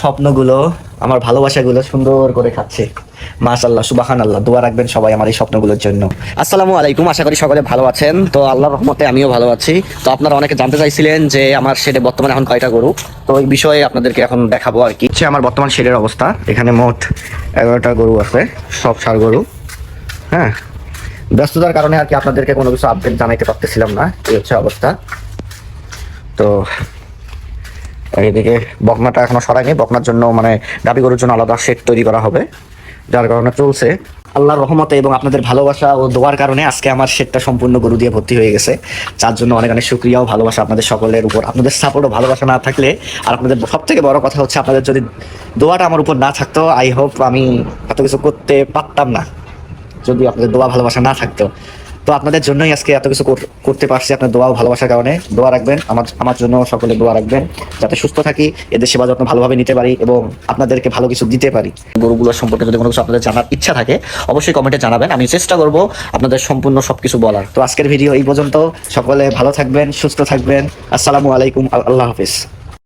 স্বপ্নগুলো, আমার ভালোবাসাগুলো সুন্দর করে খাচ্ছে। মাশাল্লাহ সুবাহান আল্লাহ দোয়া রাখবেন সবাই আমার এই স্বপ্নগুলোর জন্য। আসসালামু আলাইকুম, আশা করি সকলে ভালো আছেন। তো আল্লাহর রহমতে আমিও ভালো আছি। তো আপনারা অনেকে জানতে চাইছিলেন যে আমার শেডে বর্তমানে এখন কয়টা গরু? তো এই বিষয়ে আপনাদেরকে এখন দেখাবো আর কি। হচ্ছে আমার বর্তমান শেডের অবস্থা। এখানে মোট এগারোটা গরু আছে, সব সার গরু। হ্যাঁ ব্যস্ততার কারণে আর কি আপনাদেরকে কোনো কিছু আপডেট জানাইতে পারতেছিলাম না, এই হচ্ছে অবস্থা। তো এদিকে বকনাটা এখনও সরায়নি। বকনার জন্য মানে গাবি গরুর জন্য আলাদা সেট তৈরি করা হবে, যার কারণে চলছে। আল্লাহর রহমতে এবং আপনাদের ভালোবাসা ও দোয়ার কারণে আজকে আমার সেটটা সম্পূর্ণ গরু দিয়ে ভর্তি হয়ে গেছে। যার জন্য অনেক অনেক সুক্রিয়া ও ভালোবাসা আপনাদের সকলের উপর। আপনাদের সাপোর্ট ও ভালোবাসা না থাকলে আর আপনাদের সব থেকে বড় কথা হচ্ছে আপনাদের যদি দোয়াটা আমার উপর না থাকতো আই হোপ আমি এত কিছু করতে পারতাম না। যদি আপনাদের দোয়া ভালোবাসা না থাকতো। তো আপনাদের জন্যই আজকে এত কিছু করতে পারছি আপনার দোয়া ভালোবাসার কারণে। দোয়া রাখবেন, আমার আমার জন্য সকলে দোয়া রাখবেন, যাতে সুস্থ থাকি, এদের সেবা যত্ন ভালোভাবে নিতে পারি এবং আপনাদেরকে ভালো কিছু দিতে পারি। গরুগুলোর সম্পর্কে যদি কোনো কিছু আপনাদের জানার ইচ্ছা থাকে, অবশ্যই কমেন্টে জানাবেন, আমি চেষ্টা করব আপনাদের সম্পূর্ণ সবকিছু বলার। তো আজকের ভিডিও এই পর্যন্ত, সকলে ভালো থাকবেন, সুস্থ থাকবেন, আসসালামু আলাইকুম আল্লাহ হাফিজ।